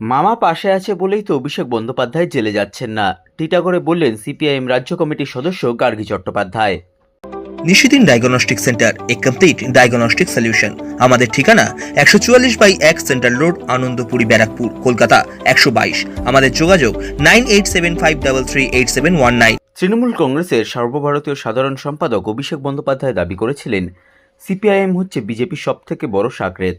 মামা পাশে আছে বলেই তো অভিষেক বন্দ্যোপাধ্যায় জেলে যাচ্ছেন না। টিটাগড়ে বললেন সিপিআইএম রাজ্য কমিটির সদস্য গার্গী চট্টোপাধ্যায়। নিশিদিন ডায়াগনস্টিক সেন্টার এ কমপ্লিট ডায়াগনস্টিক সলিউশন। আমাদের ঠিকানা একশো চুয়াল্লিশ বাই এক সেন্ট্রাল রোড আনন্দপুরি ব্যারাকপুর কলকাতা একশো বাইশ। আমাদের যোগাযোগ nine eight seven five double three eight seven one nine. Trinamool কংগ্রেসের সর্বভারতীয় সাধারণ সম্পাদক অভিষেক বন্দ্যোপাধ্যায় দাবি করেছিলেন সিপিআইএম হচ্ছে বিজেপির সবথেকে বড় সাকরেত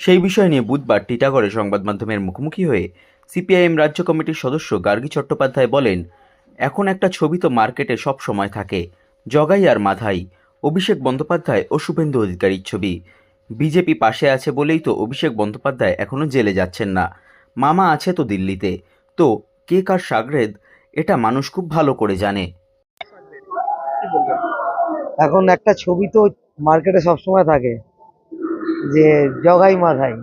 সেই বিষয় নিয়ে বুধবার টিটাগড়ে সংবাদ মাধ্যমের মুখোমুখি হয়ে সিপিআইএম রাজ্য কমিটির সদস্য গার্গী চট্টোপাধ্যায় বলেন, এখন একটা ছবি তো মার্কেটে সব সময় থাকে। জগাই আর মাধাই, অভিষেক বন্দ্যোপাধ্যায় ও শুভেন্দু অধিকারীর ছবি। বিজেপি পাশে আছে বলেই তো অভিষেক বন্দ্যোপাধ্যায় এখনও জেলে যাচ্ছেন না। মামা আছে তো দিল্লিতে। তো কে কার সাগরেদ, এটা মানুষ খুব ভালো করে জানে। এখন একটা ছবি তো মার্কেটে সবসময় থাকে। যে জগাই মাথাই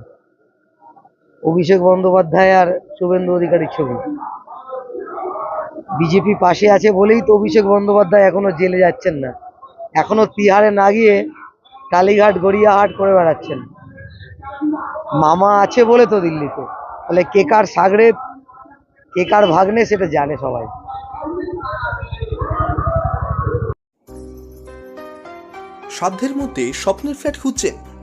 অভিষেক বন্দ্যোপাধ্যায় আর শুভেন্দু অধিকারীর ছবি। বিজেপি পাশে আছে বলেই তো অভিষেক বন্দ্যোপাধ্যায় এখনও জেলে যাচ্ছেন না। এখনও তিহারে না গিয়ে কালীঘাট, গড়িয়াহাট করে বেড়াচ্ছেন। মামা আছে বলে তো দিল্লিতে। তাহলে কে কার সাগরে, কে কার ভাগ্নে সেটা জানে সবাই। সাধ্যের মধ্যে স্বপ্নের ফ্ল্যাট খুঁজছেন